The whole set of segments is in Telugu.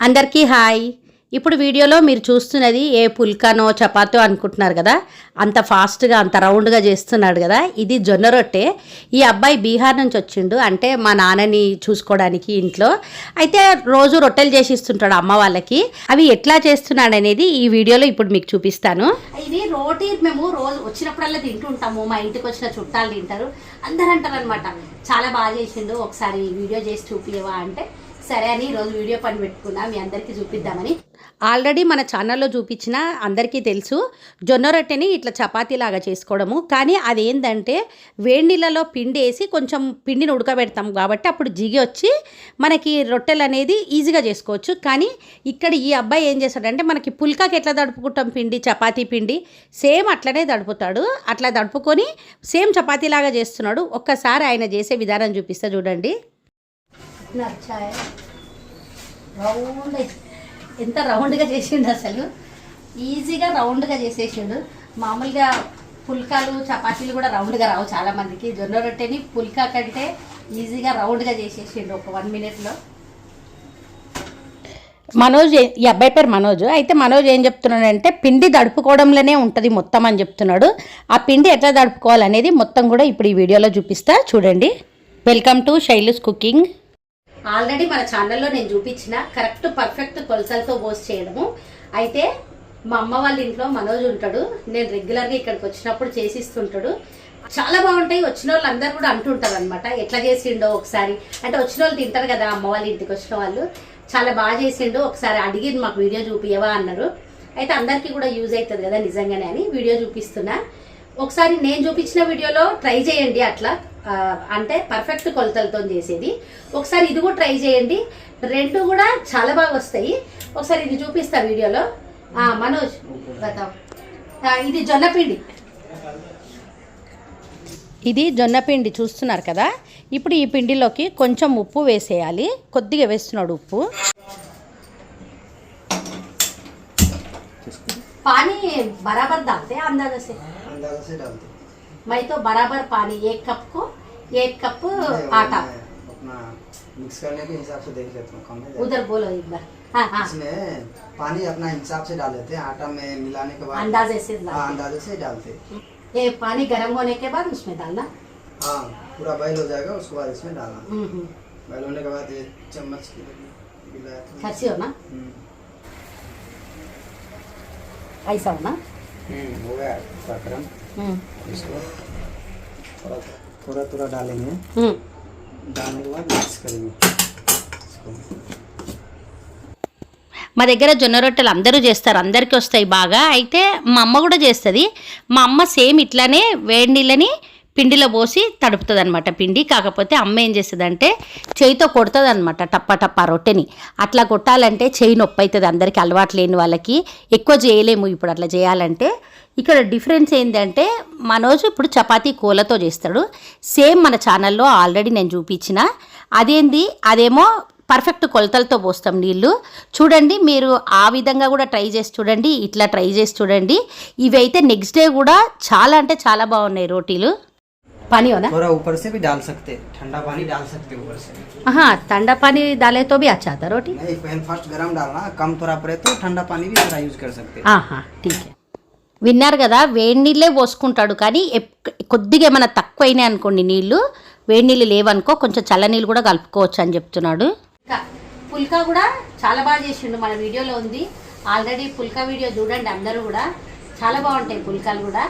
అందరికీ హాయ్. ఇప్పుడు వీడియోలో మీరు చూస్తున్నది ఏ పుల్కానో చపాతో అనుకుంటున్నారు కదా? అంత ఫాస్ట్గా అంత రౌండ్గా చేస్తున్నాడు కదా? ఇది జొన్న రొట్టె. ఈ అబ్బాయి బీహార్ నుంచి వచ్చిండు. అంటే మా నాన్నని చూసుకోవడానికి ఇంట్లో. అయితే రోజు రొట్టెలు చేసి ఇస్తుంటాడు అమ్మ వాళ్ళకి. అవి ఎట్లా చేస్తున్నాడు అనేది ఈ వీడియోలో ఇప్పుడు మీకు చూపిస్తాను. ఇది రోటీ మేము రోజు వచ్చినప్పుడల్లా తింటుంటాము. మా ఇంటికి వచ్చిన చుట్టాలు తింటారు. అందరూ అంటారు అనమాట చాలా బాగా చేసిండు. ఒకసారి వీడియో చేసి చూపియవా అంటే. సరే అని ఈరోజు వీడియో పని పెట్టుకున్నా మీ అందరికీ చూపిద్దామని. ఆల్రెడీ మన ఛానల్లో చూపించిన అందరికీ తెలుసు జొన్న రొట్టెని ఇట్లా చపాతీ లాగా చేసుకోవడము. కానీ అదేంటంటే వేడి నీళ్ళలో పిండి వేసి కొంచెం పిండిని ఉడకబెడతాం కాబట్టి అప్పుడు జిగి వచ్చి మనకి రొట్టెలు అనేది ఈజీగా చేసుకోవచ్చు. కానీ ఇక్కడ ఈ అబ్బాయి ఏం చేస్తాడంటే మనకి పుల్కాకి ఎట్లా దడుపుకుంటాం పిండి చపాతీ పిండి? సేమ్ అట్లనే దడుపుతాడు అట్లా దడుపుకొని సేమ్ చపాతీలాగా చేస్తున్నాడు. ఒక్కసారి ఆయన చేసే విధానం చూపిస్తా చూడండి. నచ్చాయి రౌండ్ ఎంత రౌండ్గా చేసిండు అసలు? ఈజీగా రౌండ్గా చేసేసిండు. మామూలుగా పుల్కాలు చపాతీలు కూడా రౌండ్గా రావు చాలామందికి జొన్న రొట్టెని పుల్కా కంటే ఈజీగా రౌండ్గా చేసేసిండు ఒక వన్ మినిట్లో. మనోజ్ ఈ అబ్బాయి పేరు మనోజ్. అయితే మనోజ్ ఏం చెప్తున్నాడంటే పిండి దడుపుకోవడంలోనే ఉంటుంది మొత్తం అని చెప్తున్నాడు. ఆ పిండి ఎట్లా దడుపుకోవాలనేది మొత్తం కూడా ఇప్పుడు ఈ వీడియోలో చూపిస్తా. చూడండి. Welcome to Shailu's cooking already మన ఛానల్లో నేను చూపించిన కరెక్ట్ పర్ఫెక్ట్ కొలతలతో పోస్ట్ చేయడము. అయితే మా అమ్మ వాళ్ళ ఇంట్లో మనోజ్ ఉంటాడు. నేను రెగ్యులర్గా ఇక్కడికి వచ్చినప్పుడు చేసిస్తుంటాడు. చాలా బాగుంటాయి. వచ్చిన వాళ్ళు అందరు కూడా అంటుంటారు అనమాట ఎట్లా చేసిండో ఒకసారి. అంటే వచ్చిన వాళ్ళు తింటారు కదా అమ్మ వాళ్ళ ఇంటికి వచ్చిన వాళ్ళు. చాలా బాగా చేసిండో ఒకసారి అడిగి మాకు వీడియో చూపియవా అన్నారు. అయితే అందరికీ కూడా యూజ్ అవుతుంది కదా నిజంగానే అని వీడియో చూపిస్తున్నా. ఒకసారి నేను చూపించిన వీడియోలో ట్రై చేయండి అట్లా. అంటే పర్ఫెక్ట్ కొలతలతో చేసేది. ఒకసారి ఇది కూడా ట్రై చేయండి. రెండు కూడా చాలా బాగా వస్తాయి. ఒకసారి ఇది చూపిస్తా వీడియోలో. మనోజ్ ఇది జొన్నపిండి ఇది జొన్నపిండి చూస్తున్నారు కదా? ఇప్పుడు ఈ పిండిలోకి కొంచెం ఉప్పు వేసేయాలి. కొద్దిగా వేస్తున్నాడు ఉప్పు. పానీ బరాబర్ దాల్తే అందాజసే मैं तो बराबर पानी एक कप को एक कप आटा। मिक्स करने के हिसाब से देख लेता हूँ कम उधर बोलो एक बार। हाँ हाँ। इसमें पानी अपना हिसाब से डाल देते हैं आटा में मिलाने के बाद। अंदाजे से हाँ अंदाजे से डालते ये पानी गर्म होने के बाद उसमें डालना। हाँ पूरा बॉयल हो जाएगा उसके बाद इसमें डालना। हम्म, हम्म। बॉयल होने के बाद ये चम्मच की। खसी हो ना? हम्म, ऐसा हो ना? हम्म, हो गया हम्म, इसको थोड़ा थोड़ा थोड़ा डालेंगे हम्म। डालने के बाद मिक्स करेंगे इसको మా దగ్గర జొన్న రొట్టెలు అందరూ చేస్తారు అందరికీ వస్తాయి బాగా అయితే మా అమ్మ కూడా చేస్తుంది మా అమ్మ సేమ్ ఇట్లానే వేడి నీళ్ళని పిండిలో పోసి తడుపుతుంది అనమాట పిండి. కాకపోతే అమ్మ ఏం చేస్తుంది అంటే చేయితో కొడుతుంది అనమాట టప్ప టప్ప రొట్టెని. అట్లా కొట్టాలంటే చేయి నొప్పి అవుతుంది అందరికీ అలవాటు లేని వాళ్ళకి ఎక్కువ చేయలేము ఇప్పుడు అట్లా చేయాలంటే. ఇక్కడ డిఫరెన్స్ ఏంటంటే మనోజ్ ఇప్పుడు చపాతీ కూలతో చేస్తాడు. సేమ్ మన ఛానల్లో ఆల్రెడీ నేను చూపించిన. అదేంది? అదేమో పర్ఫెక్ట్ కొలతలతో పోస్తాం నీళ్ళు. చూడండి మీరు ఆ విధంగా కూడా ట్రై చేసి చూడండి. ఇట్లా ట్రై చేసి చూడండి. ఇవి అయితే నెక్స్ట్ డే కూడా చాలా అంటే చాలా బాగున్నాయి రోటీలు. पानी हो ना थोड़ा ऊपर से भी डाल सकते हैं ठंडा पानी डाल सकते हैं ऊपर से हाँ ठंडा पानी डाले तो भी अच्छा था रोटी नहीं पहले फर्स्ट गरम डालना कम थोड़ा पड़े तो ठंडा पानी भी थोड़ा यूज कर सकते हैं ఆహా ఠీక్ విన్నారు కదా వేడి నీళ్ళే పోసుకుంటాడు కానీ ఎప్- కొద్దిగా ఏమైనా తక్కువ అయినాయి అనుకోండి నీళ్ళు వేడి నీళ్ళు లేవనుకో కొంచెం చల్ల నీళ్ళు కూడా కలుపుకోవచ్చు అని చెప్తున్నాడు పుల్కా కూడా చాలా బాగా చేసిండు మన వీడియోలో ఉంది ఆల్రెడీ పుల్కా వీడియో చూడండి అందరూ కూడా చాలా బాగుంటాయి పుల్కాలు కూడా.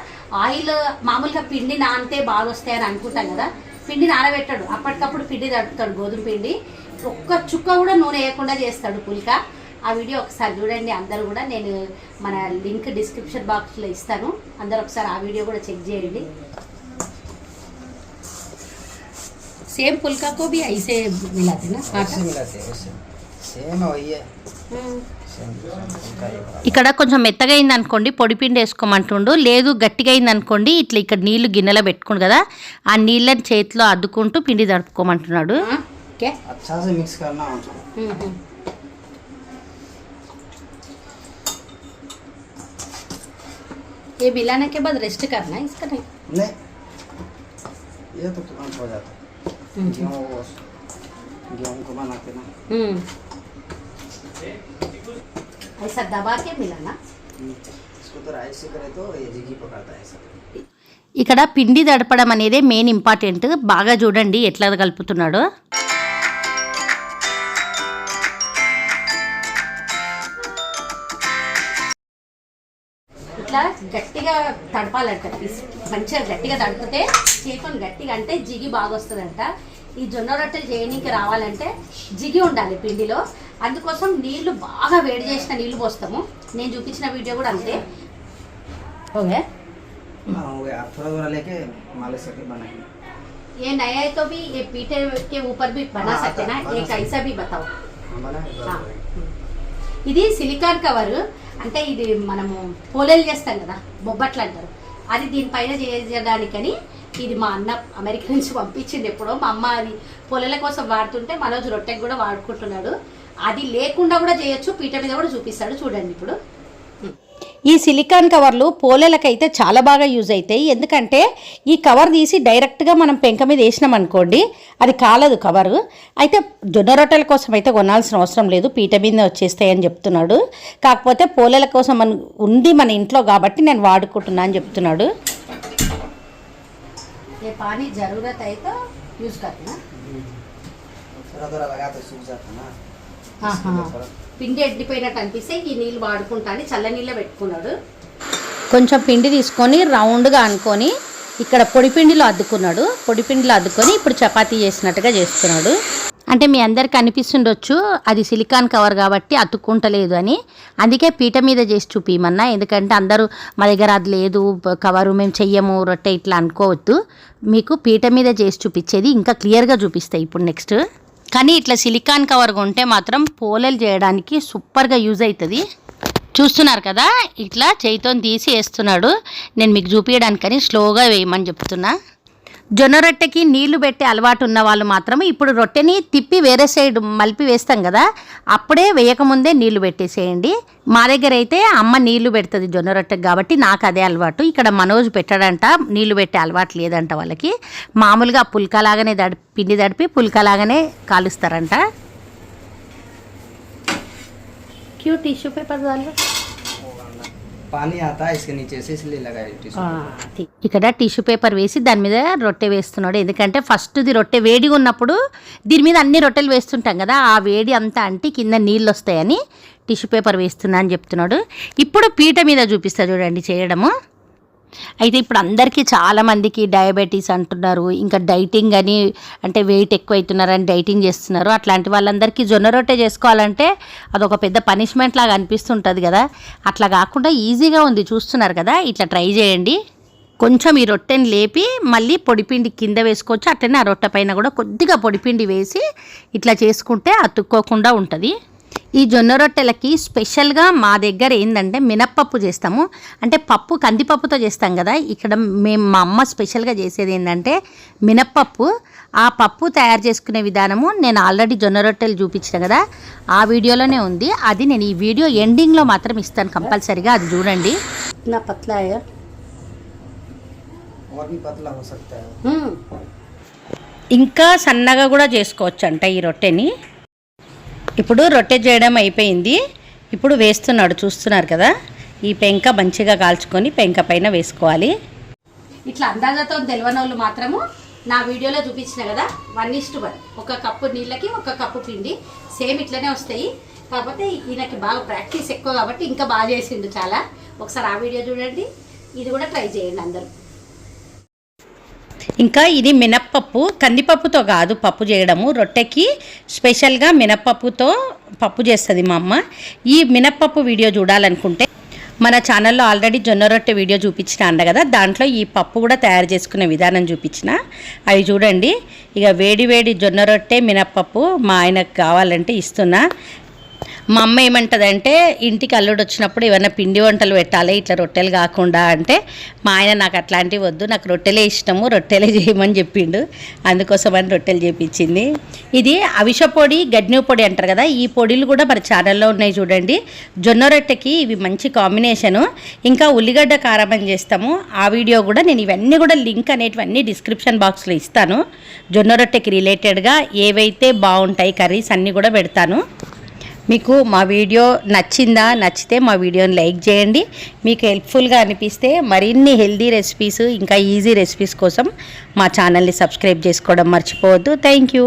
ఆయిల్ మామూలుగా పిండి నానితే బాగా వస్తాయని అనుకుంటాం కదా. పిండి నానబెట్టాడు. అప్పటికప్పుడు పిండి తడుపుతాడు గోధుమ పిండి. ఒక్క చుక్క కూడా నూనె వేయకుండా చేస్తాడు పుల్క. ఆ వీడియో ఒకసారి చూడండి అందరూ కూడా. నేను మన లింక్ డిస్క్రిప్షన్ బాక్స్లో ఇస్తాను. అందరు ఒకసారి ఆ వీడియో కూడా చెక్ చేయండి. సేమ్ పుల్కా బి ఐసే మిలాతే నా ऐसे मिलाते हैं वैसे सेम वही है सेम उनका ही है। ఇక్కడ కొంచెం మెత్తగా అయింది అనుకోండి పొడి పిండి వేసుకోమంటుండు లేదు గట్టిగా అయింది అనుకోండి ఇట్లా ఇక్కడ నీళ్లు గిన్నెలో పెట్టుకుండు కదా ఆ నీళ్ళని చేతిలో అద్దుకుంటూ పిండి తడుపుకోమంటున్నాడు ఓకే अच्छा से मिक्स करना है उसको ये मिलाने के बाद रेस्ट करना है इसका नहीं नहीं ये तो तुरंत हो जाता है गेहूँ वो गेहूँ को बनाते ना हम्म ऐसा दबा के मिलाना इसको तो राइस से करे तो ये जिगी पकड़ता है सब ఇక్కడ పిండి దడపడం అనేది మెయిన్ ఇంపార్టెంట్ బాగా చూడండి ఎట్లా కలుపుతున్నాడో ఇట్లా గట్టిగా తడపాలంట పీస్ మంచిగా గట్టిగా తడిపితే చేతులు గట్టిగా అంటే జిగి బాగా వస్తుందంట ఈ జొన్న రొట్టెలు చేయడానికి రావాలంటే జిగి ఉండాలి పిండిలో అందుకోసం నీళ్లు బాగా వేడి చేసిన నీళ్లు పోస్తాము నేను చూపించిన వీడియో కూడా అంతే ఓకే हाँ हो गया आप थोड़ा थोड़ा लेके मालिश करके बनाएंगे ये नया है तो भी ये पीठे के ऊपर भी बना हाँ, सकते ना बना एक सकते। ऐसा भी बताओ हाँ बनाए ఆ. ఇది సిలికాన్ కవర్ అంటే ఇది మనము పోలేలు చేస్తాం కదా బొబ్బట్లు అంటారు అది దీనిపైన చేయడానికని ఇది మా అన్న అమెరికా నుంచి పంపించింది ఎప్పుడో మా అమ్మ అది పొలల కోసం వాడుతుంటే మనోజ్ రొట్టెకి కూడా వాడుకుంటున్నాడు అది లేకుండా కూడా చేయొచ్చు పీట మీద కూడా చూపిస్తాడు చూడండి ఇప్పుడు ఈ సిలికాన్ కవర్లు పోలేలకైతే చాలా బాగా యూజ్ అవుతాయి ఎందుకంటే ఈ కవర్ తీసి డైరెక్ట్గా మనం పెంక మీద వేసినాం అనుకోండి అది కాలదు కవరు అయితే జొన్న రొట్టెల కోసం అయితే కొనాల్సిన అవసరం లేదు పీట మీద వచ్చేస్తాయి అని చెప్తున్నాడు కాకపోతే పోలేల కోసం మన ఉంది మన ఇంట్లో కాబట్టి నేను వాడుకుంటున్నా అని చెప్తున్నాడు ఏ పానీ జరూరత్ అయితే యూజ్ కట్టినా थोड़ा थोड़ा लगा तो सूख जाता ना ఆహా. इसलिए थोड़ा- పిండి ఎండిపోయినట్టు అనిపిస్తే ఈ నీళ్ళు వాడుకుంటా అని చల్ల నీళ్ళ పెట్టుకున్నాడు. కొంచెం పిండి తీసుకొని రౌండ్గా అనుకొని ఇక్కడ పొడిపిండిలో అద్దుకున్నాడు. పొడిపిండిలో అద్దుకొని ఇప్పుడు చపాతీ చేసినట్టుగా చేస్తున్నాడు. అంటే మీ అందరికి అనిపిస్తుండొచ్చు అది సిలికాన్ కవర్ కాబట్టి అతుక్కుంటలేదు అని. అందుకే పీట మీద చేసి చూపిమన్నా ఎందుకంటే అందరూ మా దగ్గర అది లేదు కవరు మేము చెయ్యము రొట్టె ఇట్లా అనుకోవద్దు. మీకు పీట మీద చేసి చూపించేది ఇంకా క్లియర్గా చూపిస్తాయి ఇప్పుడు నెక్స్ట్. కానీ ఇట్లా సిలికాన్ కవర్ కొంటే మాత్రం పోలేలు చేయడానికి సూపర్గా యూజ్ అవుతుంది. చూస్తున్నారు కదా? ఇట్లా చేయితో తీసి వేస్తున్నాడు. నేను మీకు చూపించడానికని స్లోగా వేయమని చెప్తున్నా. జొన్న రొట్టెకి నీళ్ళు పెట్టే అలవాటు ఉన్న వాళ్ళు మాత్రం ఇప్పుడు రొట్టెని తిప్పి వేరే సైడ్ మలిపి వేస్తాం కదా అప్పుడే వేయకముందే నీళ్ళు పెట్టేసేయండి. మా దగ్గర అయితే అమ్మ నీళ్ళు పెడుతుంది జొన్న రొట్టెకి కాబట్టి నాకు అదే అలవాటు. ఇక్కడ మనోజ్ పెట్టాడంట నీళ్ళు పెట్టే అలవాటు లేదంట వాళ్ళకి. మామూలుగా పుల్కలాగానే దడి పిండి దడిపి పుల్కలాగానే కాలుస్తారంట. క్యూ టిష్యూ పేపర్ వాళ్ళు పానీ ఆతా ఇసుక లగాయి ఇక్కడ టిష్యూ పేపర్ వేసి దాని మీద రొట్టె వేస్తున్నాడు. ఎందుకంటే ఫస్ట్ది రొట్టె వేడిగా ఉన్నప్పుడు దీని మీద అన్ని రొట్టెలు వేస్తుంటాం కదా ఆ వేడి అంతా అంటే కింద నీళ్ళు వస్తాయని టిష్యూ పేపర్ వేస్తున్నా అని చెప్తున్నాడు. ఇప్పుడు పీట మీద చూపిస్తా చూడండి చేయడము. అయితే ఇప్పుడు అందరికీ చాలామందికి డయాబెటీస్ అంటున్నారు ఇంకా డైటింగ్ అని అంటే వెయిట్ ఎక్కువ అవుతున్నారని డైటింగ్ చేస్తున్నారు. అట్లాంటి వాళ్ళందరికీ జొన్న రొట్టె చేసుకోవాలంటే అదొక పెద్ద పనిష్మెంట్ లాగా అనిపిస్తుంటుంది కదా. అట్లా కాకుండా ఈజీగా ఉంది చూస్తున్నారు కదా. ఇట్లా ట్రై చేయండి. కొంచెం ఈ రొట్టెని లేపి మళ్ళీ పొడిపిండి కింద వేసుకోవచ్చు. అట్లనే ఆ రొట్టె పైన కూడా కొద్దిగా పొడిపిండి వేసి ఇట్లా చేసుకుంటే అతుక్కోకుండా ఉంటుంది. ఈ జొన్న రొట్టెలకి స్పెషల్గా మా దగ్గర ఏంటంటే మినప్పప్పు చేస్తాము. అంటే పప్పు కందిపప్పుతో చేస్తాం కదా ఇక్కడ మేము మా అమ్మ స్పెషల్గా చేసేది ఏంటంటే మినప్పప్పు. ఆ పప్పు తయారు చేసుకునే విధానము నేను ఆల్రెడీ జొన్న రొట్టెలు చూపించిన కదా ఆ వీడియోలోనే ఉంది. అది నేను ఈ వీడియో ఎండింగ్లో మాత్రం ఇస్తాను కంపల్సరీగా అది చూడండి. నా పత్ల ఇంకా సన్నగా కూడా చేసుకోవచ్చు అంట ఈ రొట్టెని. ఇప్పుడు రొట్టె చేయడం అయిపోయింది. ఇప్పుడు వేస్తున్నాడు చూస్తున్నారు కదా? ఈ పెంక మంచిగా కాల్చుకొని పెంక పైన వేసుకోవాలి. ఇట్లా అందాజతో తెలియని వాళ్ళు మాత్రము నా వీడియోలో చూపించిన కదా? One is to one. ఒక కప్పు నీళ్ళకి ఒక కప్పు పిండి. సేమ్ ఇట్లనే వస్తాయి. కాకపోతే ఈయనకి బాగా ప్రాక్టీస్ ఎక్కువ కాబట్టి ఇంకా బాగా చేసిండు చాలా. ఒకసారి ఆ వీడియో చూడండి. ఇది కూడా ట్రై చేయండి అందరూ. ఇంకా ఇది మినప్పప్పు కందిపప్పుతో కాదు పప్పు చేయడము. రొట్టెకి స్పెషల్గా మినప్పప్పుతో పప్పు చేస్తుంది మా అమ్మ. ఈ మినప్పప్పు వీడియో చూడాలనుకుంటే మన ఛానల్లో ఆల్రెడీ జొన్న రొట్టె వీడియో చూపించిన అండ కదా దాంట్లో ఈ పప్పు కూడా తయారు చేసుకునే విధానం చూపించిన. అవి చూడండి. ఇక వేడి వేడి జొన్న రొట్టె మినప్పప్పు మా ఆయనకు కావాలంటే ఇస్తున్నా. మా అమ్మ ఏమంటదంటే ఇంటికి అల్లుడు వచ్చినప్పుడు ఏమైనా పిండి వంటలు పెట్టాలి ఇట్లా రొట్టెలు కాకుండా అంటే మా ఆయన నాకు అట్లాంటివి వద్దు నాకు రొట్టెలే ఇష్టము రొట్టెలే చేయమని చెప్పిండు. అందుకోసం అని రొట్టెలు చేపించింది. ఇది అవిష పొడి గడ్ని పొడి అంటారు కదా ఈ పొడిలు కూడా మన ఛానల్లో ఉన్నాయి చూడండి. జొన్న రొట్టెకి ఇవి మంచి కాంబినేషను. ఇంకా ఉల్లిగడ్డ కారం అని చేస్తాము. ఆ వీడియో కూడా నేను ఇవన్నీ కూడా లింక్ అనేటివన్నీ డిస్క్రిప్షన్ బాక్స్లో ఇస్తాను. జొన్న రొట్టెకి రిలేటెడ్గా ఏవైతే బాగుంటాయి కర్రీస్ అన్నీ కూడా పెడతాను. మీకు మా వీడియో నచ్చిందా నచ్చితే మా వీడియోని లైక్ చేయండి. మీకు హెల్ప్ఫుల్గా అనిపిస్తే మరిన్ని హెల్దీ రెసిపీస్ ఇంకా ఈజీ రెసిపీస్ కోసం మా ఛానల్ని సబ్స్క్రైబ్ చేసుకోవడం మర్చిపోవద్దు. Thank you.